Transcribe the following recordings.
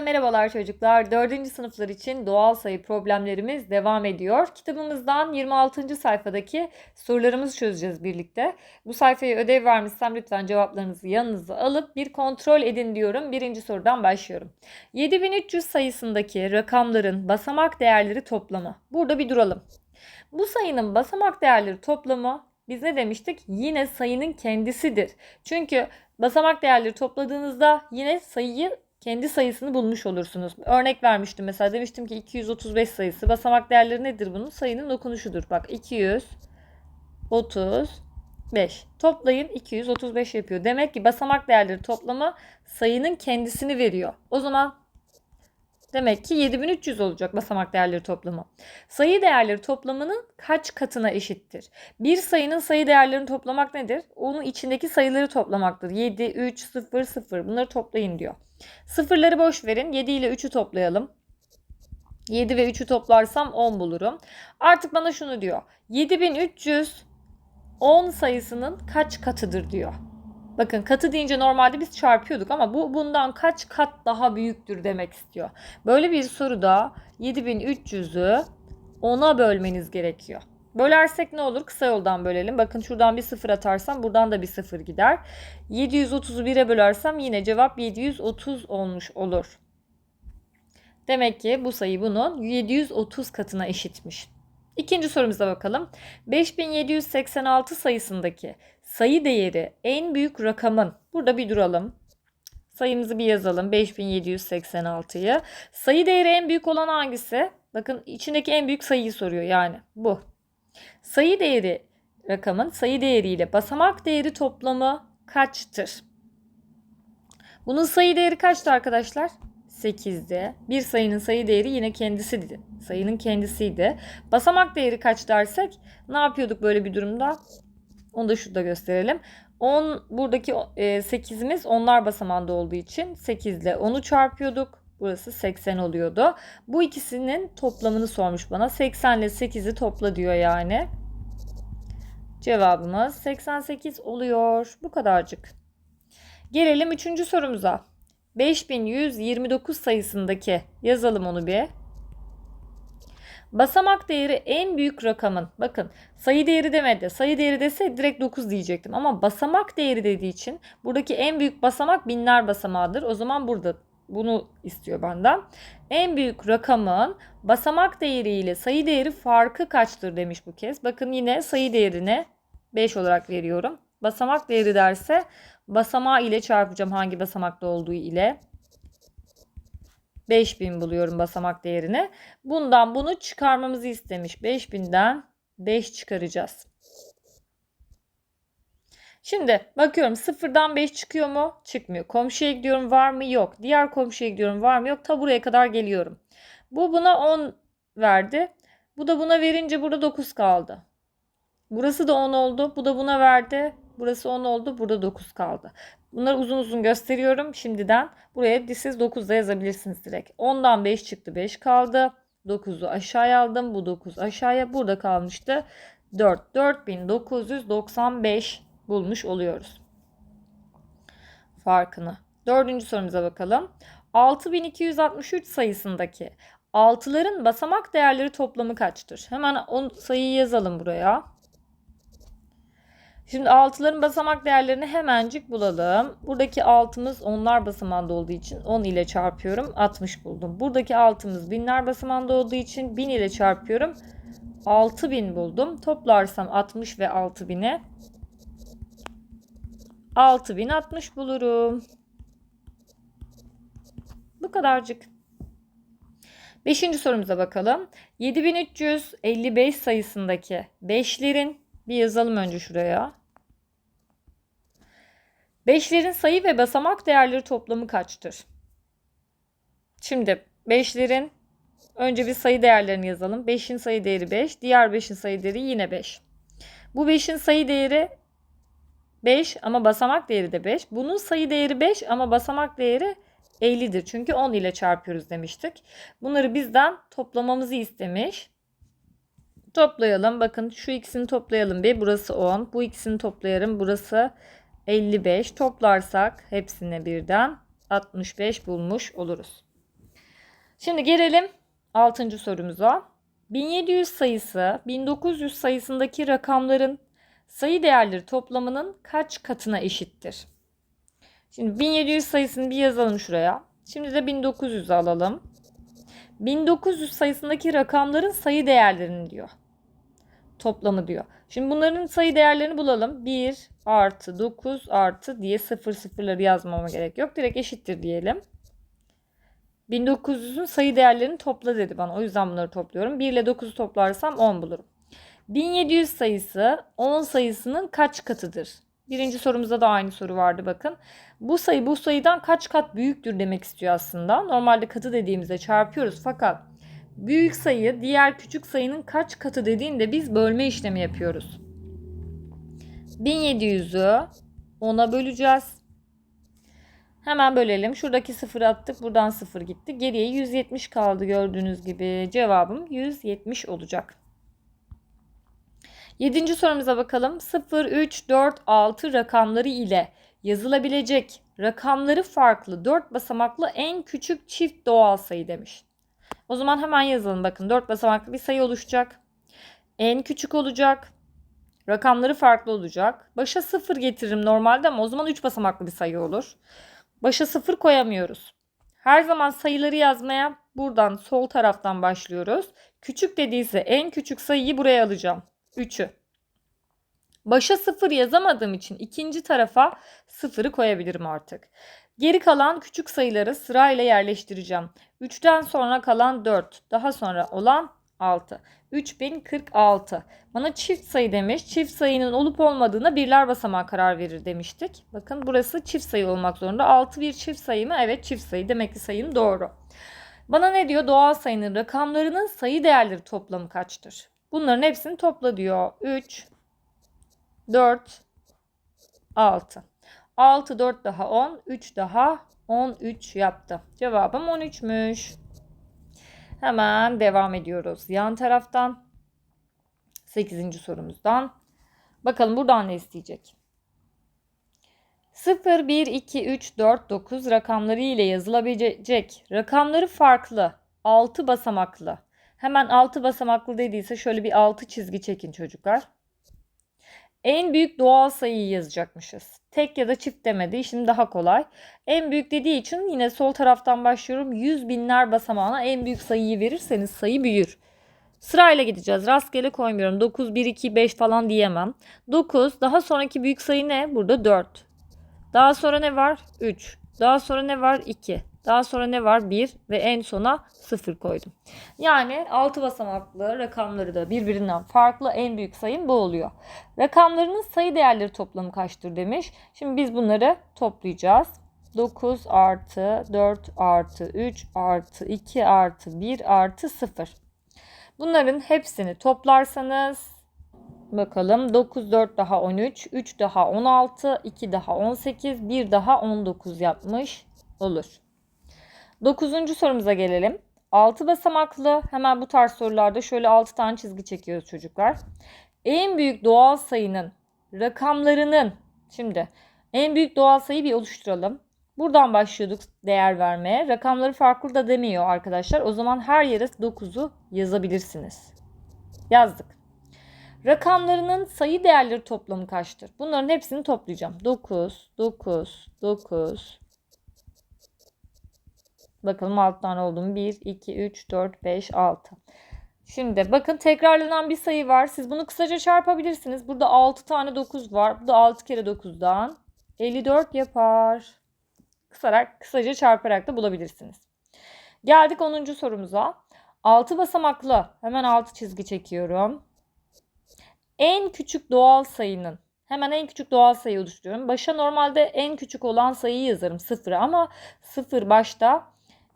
Merhabalar çocuklar. 4. sınıflar için doğal sayı problemlerimiz devam ediyor. Kitabımızdan 26. sayfadaki sorularımızı çözeceğiz birlikte. Bu sayfaya ödev vermişsem lütfen cevaplarınızı yanınıza alıp bir kontrol edin diyorum. Birinci sorudan başlıyorum. 7300 sayısındaki rakamların basamak değerleri toplamı. Burada bir duralım. Bu sayının basamak değerleri toplamı biz ne demiştik? Yine sayının kendisidir. Çünkü basamak değerleri topladığınızda yine sayıyı kendi sayısını bulmuş olursunuz. Örnek vermiştim mesela demiştim ki 235 sayısı basamak değerleri nedir bunun? Sayının dokunuşudur. Bak 235 toplayın 235 yapıyor. Demek ki basamak değerleri toplamı sayının kendisini veriyor. O zaman demek ki 7300 olacak basamak değerleri toplamı. Sayı değerleri toplamının kaç katına eşittir? Bir sayının sayı değerlerini toplamak nedir? Onun içindeki sayıları toplamaktır. 7, 3, 0, 0 bunları toplayın diyor. Sıfırları boş verin. 7 ile 3'ü toplayalım. 7 ve 3'ü toplarsam 10 bulurum. Artık bana şunu diyor. 7300 10 sayısının kaç katıdır diyor. Bakın katı deyince normalde biz çarpıyorduk ama bu bundan kaç kat daha büyüktür demek istiyor. Böyle bir soruda 7300'ü 10'a bölmeniz gerekiyor. Bölersek ne olur? Kısa yoldan bölelim. Bakın şuradan bir sıfır atarsam buradan da bir sıfır gider. 730'u 1'e bölersem yine cevap 730 olmuş olur. Demek ki bu sayı bunun 730 katına eşitmiş. İkinci sorumuza bakalım. 5786 sayısındaki sayı değeri en büyük rakamın. Burada bir duralım. Sayımızı bir yazalım. 5786'yı. Sayı değeri en büyük olan hangisi? Bakın içindeki en büyük sayıyı soruyor yani. Bu. Sayı değeri rakamın sayı değeriyle basamak değeri toplamı kaçtır? Bunun sayı değeri kaçtı arkadaşlar? 8'de. Bir sayının sayı değeri yine kendisiydi. Sayının kendisiydi. Basamak değeri kaç dersek ne yapıyorduk böyle bir durumda? Onu da şurada gösterelim. 10 buradaki 8'imiz onlar basamağında olduğu için 8 ile 10'u çarpıyorduk. Burası 80 oluyordu. Bu ikisinin toplamını sormuş bana. 80 ile 8'i topla diyor yani. Cevabımız 88 oluyor. Bu kadarcık. Gelelim 3. sorumuza. 5129 sayısındaki yazalım onu bir. Basamak değeri en büyük rakamın bakın sayı değeri demedi. Sayı değeri dese direkt 9 diyecektim ama basamak değeri dediği için buradaki en büyük basamak binler basamağıdır. O zaman burada bunu istiyor benden. En büyük rakamın basamak değeri ile sayı değeri farkı kaçtır demiş bu kez. Bakın yine sayı değerini 5 olarak veriyorum. Basamak değeri derse basamağı ile çarpacağım hangi basamakta olduğu ile. 5000 buluyorum basamak değerini. Bundan bunu çıkarmamızı istemiş. 5000'den 5 çıkaracağız. Şimdi bakıyorum sıfırdan 5 çıkıyor mu? Çıkmıyor. Komşuya gidiyorum var mı? Yok. Diğer komşuya gidiyorum var mı? Yok. Ta buraya kadar geliyorum. Bu buna 10 verdi. Bu da buna verince burada 9 kaldı. Burası da 10 oldu. Bu da buna verdi. Burası 10 oldu. Burada 9 kaldı. Bunları uzun uzun gösteriyorum şimdiden. Buraya siz 9 da yazabilirsiniz direkt. 10'dan 5 çıktı. 5 kaldı. 9'u aşağıya aldım. Bu 9 aşağıya. Burada kalmıştı. 4. 4995 bulmuş oluyoruz. Farkını. Dördüncü sorumuza bakalım. 6263 sayısındaki altıların basamak değerleri toplamı kaçtır? Hemen o sayıyı yazalım buraya. Şimdi altıların basamak değerlerini hemencik bulalım. Buradaki altımız onlar basamağında olduğu için 10 ile çarpıyorum. 60 buldum. Buradaki altımız binler basamağında olduğu için 1000 ile çarpıyorum. 6000 buldum. Toplarsam 60 ve 6000'e 6060 bulurum. Bu kadarcık. Beşinci sorumuza bakalım. 7355 sayısındaki 5'lerin bir yazalım önce şuraya. 5'lerin sayı ve basamak değerleri toplamı kaçtır? Şimdi 5'lerin önce bir sayı değerlerini yazalım. 5'in sayı değeri 5, diğer 5'in sayı değeri yine 5. Bu 5'in sayı değeri 5 ama basamak değeri de 5. Bunun sayı değeri 5 ama basamak değeri 50'dir. Çünkü 10 ile çarpıyoruz demiştik. Bunları bizden toplamamızı istemiş. Toplayalım. Bakın şu ikisini toplayalım bir. Burası 10. Bu ikisini toplayalım. Burası 55. Toplarsak hepsine birden 65 bulmuş oluruz. Şimdi gelelim 6. sorumuza. 1700 sayısı 1900 sayısındaki rakamların sayı değerleri toplamının kaç katına eşittir? Şimdi 1700 sayısını bir yazalım şuraya. Şimdi de 1900 alalım. 1900 sayısındaki rakamların sayı değerlerini diyor. Toplamı diyor. Şimdi bunların sayı değerlerini bulalım. 1 artı 9 artı diye sıfır sıfırları yazmama gerek yok. Direkt eşittir diyelim. 1900'ün sayı değerlerini topla dedi bana. O yüzden bunları topluyorum. 1 ile 9'u toplarsam 10 bulurum. 1700 sayısı 10 sayısının kaç katıdır? Birinci sorumuzda da aynı soru vardı bakın. Bu sayı bu sayıdan kaç kat büyüktür demek istiyor aslında. Normalde katı dediğimizde çarpıyoruz fakat büyük sayı diğer küçük sayının kaç katı dediğinde biz bölme işlemi yapıyoruz. 1700'ü 10'a böleceğiz. Hemen bölelim. Şuradaki sıfırı attık. Buradan sıfır gitti. Geriye 170 kaldı gördüğünüz gibi. Cevabım 170 olacak. Yedinci sorumuza bakalım. 0, 3, 4, 6 rakamları ile yazılabilecek rakamları farklı 4 basamaklı en küçük çift doğal sayı demiş. O zaman hemen yazalım. Bakın 4 basamaklı bir sayı oluşacak. En küçük olacak. Rakamları farklı olacak. Başa 0 getiririm normalde ama o zaman 3 basamaklı bir sayı olur. Başa 0 koyamıyoruz. Her zaman sayıları yazmaya buradan sol taraftan başlıyoruz. Küçük dediyse en küçük sayıyı buraya alacağım. 3'ü. Başa 0 yazamadığım için ikinci tarafa 0'ı koyabilirim artık. Geri kalan küçük sayıları sırayla yerleştireceğim. 3'ten sonra kalan 4. Daha sonra olan 6. 3046. Bana çift sayı demiş. Çift sayının olup olmadığına birler basamağı karar verir demiştik. Bakın burası çift sayı olmak zorunda. 6 bir çift sayı mı? Evet çift sayı. Demek ki sayım doğru. Bana ne diyor? Doğal sayının rakamlarının sayı değerleri toplamı kaçtır? Bunların hepsini topla diyor. 3, 4, 6. 6, 4 daha 10, 3 daha 13 yaptı. Cevabım 13'müş. Hemen devam ediyoruz. Yan taraftan 8. sorumuzdan. Bakalım buradan ne isteyecek? 0, 1, 2, 3, 4, 9 rakamları ile yazılabilecek rakamları farklı 6 basamaklı. Hemen 6 basamaklı dediyse şöyle bir 6 çizgi çekin çocuklar. En büyük doğal sayıyı yazacakmışız. Tek ya da çift demedi. İşim daha kolay. En büyük dediği için yine sol taraftan başlıyorum. Yüz binler basamağına en büyük sayıyı verirseniz sayı büyür. Sırayla gideceğiz. Rastgele koymuyorum. 9, 1, 2, 5 falan diyemem. 9. Daha sonraki büyük sayı ne? Burada 4. Daha sonra ne var? 3. Daha sonra ne var? 2. Daha sonra ne var? 1 ve en sona 0 koydum. Yani 6 basamaklı rakamları da birbirinden farklı en büyük sayım bu oluyor. Rakamlarının sayı değerleri toplamı kaçtır demiş. Şimdi biz bunları toplayacağız. 9 artı 4 artı 3 artı 2 artı 1 artı 0. Bunların hepsini toplarsanız bakalım 9 4 daha 13, 3 daha 16, 2 daha 18, 1 daha 19 yapmış olur. Dokuzuncu sorumuza gelelim. 6 basamaklı hemen bu tarz sorularda şöyle 6 tane çizgi çekiyoruz çocuklar. En büyük doğal sayının rakamlarının şimdi en büyük doğal sayı bir oluşturalım. Buradan başlıyorduk değer vermeye. Rakamları farklı da demiyor arkadaşlar. O zaman her yere 9'u yazabilirsiniz. Yazdık. Rakamlarının sayı değerleri toplamı kaçtır? Bunların hepsini toplayacağım. 9, 9, 9, Bakalım 6 tane oldu mu? 1, 2, 3, 4, 5, 6. Şimdi bakın tekrarlanan bir sayı var. Siz bunu kısaca çarpabilirsiniz. Burada 6 tane 9 var. Bu da 6 kere 9'dan 54 yapar. Kısarak, kısaca çarparak da bulabilirsiniz. Geldik 10. sorumuza. 6 basamaklı. Hemen 6 çizgi çekiyorum. En küçük doğal sayının Hemen en küçük doğal sayı oluşturuyorum. Başa normalde en küçük olan sayıyı yazarım 0 ama 0 başta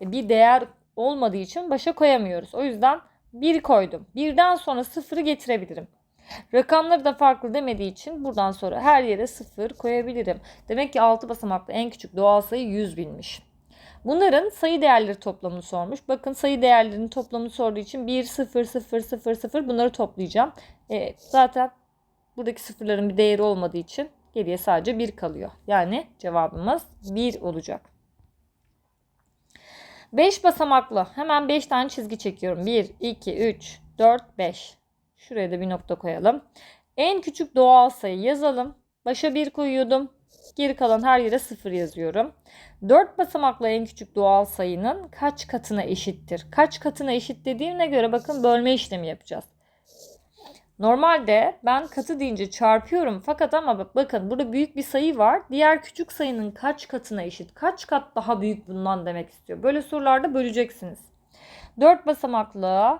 bir değer olmadığı için başa koyamıyoruz. O yüzden 1 koydum. Birden sonra 0'ı getirebilirim. Rakamları da farklı demediği için buradan sonra her yere 0 koyabilirim. Demek ki 6 basamaklı en küçük doğal sayı 100 binmiş. Bunların sayı değerleri toplamını sormuş. Bakın sayı değerlerinin toplamını sorduğu için 1, 0, 0, 0, 0 bunları toplayacağım. E, zaten buradaki sıfırların bir değeri olmadığı için geriye sadece 1 kalıyor. Yani cevabımız 1 olacak. 5 basamaklı. Hemen 5 tane çizgi çekiyorum. 1, 2, 3, 4, 5. Şuraya da bir nokta koyalım. En küçük doğal sayı yazalım. Başa 1 koyuyordum. Geri kalan her yere 0 yazıyorum. 4 basamaklı en küçük doğal sayının kaç katına eşittir? Kaç katına eşit dediğime göre bakın bölme işlemi yapacağız. Normalde ben katı deyince çarpıyorum fakat ama bak bakın burada büyük bir sayı var. Diğer küçük sayının kaç katına eşit? Kaç kat daha büyük bundan demek istiyor. Böyle sorularda böleceksiniz. 4 basamaklı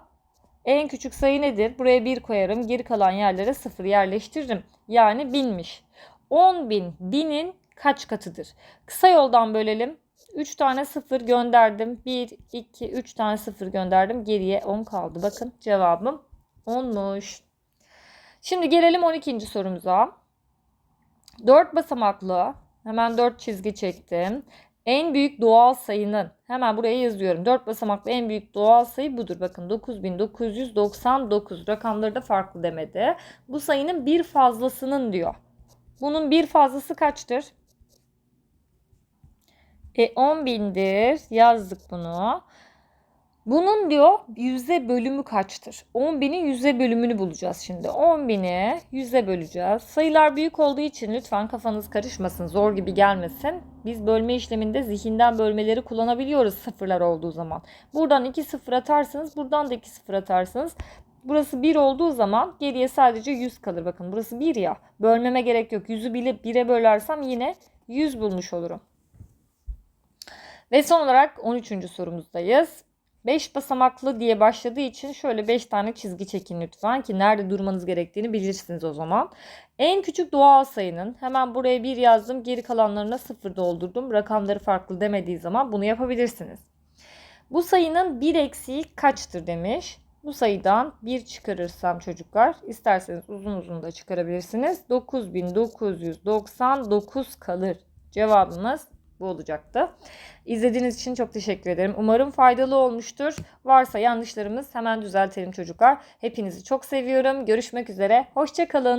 en küçük sayı nedir? Buraya 1 koyarım. Geri kalan yerlere 0 yerleştiririm. Yani binmiş. 10 bin binin kaç katıdır? Kısa yoldan bölelim. 3 tane 0 gönderdim. 1, 2, 3 tane 0 gönderdim. Geriye 10 kaldı. Bakın cevabım 10'muş. Şimdi gelelim 12. sorumuza. 4 basamaklı hemen 4 çizgi çektim. En büyük doğal sayının hemen buraya yazıyorum. 4 basamaklı en büyük doğal sayı budur. Bakın 9999 rakamları da farklı demedi. Bu sayının bir fazlasının diyor. Bunun bir fazlası kaçtır? E 10 bindir. Yazdık bunu. Bunun diyor yüzde bölümü kaçtır? 10 binin yüzde bölümünü bulacağız şimdi. 10 bini yüzde böleceğiz. Sayılar büyük olduğu için lütfen kafanız karışmasın. Zor gibi gelmesin. Biz bölme işleminde zihinden bölmeleri kullanabiliyoruz sıfırlar olduğu zaman. Buradan 2 sıfır atarsınız. Buradan da 2 sıfır atarsınız. Burası 1 olduğu zaman geriye sadece 100 kalır. Bakın burası 1 ya. Bölmeme gerek yok. 100'ü bile 1'e bölersem yine 100 bulmuş olurum. Ve son olarak 13. sorumuzdayız. 5 basamaklı diye başladığı için şöyle 5 tane çizgi çekin lütfen ki nerede durmanız gerektiğini bilirsiniz o zaman. En küçük doğal sayının hemen buraya 1 yazdım geri kalanlarına 0 doldurdum. Rakamları farklı demediği zaman bunu yapabilirsiniz. Bu sayının 1 eksiği kaçtır demiş. Bu sayıdan 1 çıkarırsam çocuklar isterseniz uzun uzun da çıkarabilirsiniz. 9999 kalır. Cevabımız bu olacaktı. İzlediğiniz için çok teşekkür ederim. Umarım faydalı olmuştur. Varsa yanlışlarımız hemen düzeltelim çocuklar. Hepinizi çok seviyorum. Görüşmek üzere. Hoşçakalın.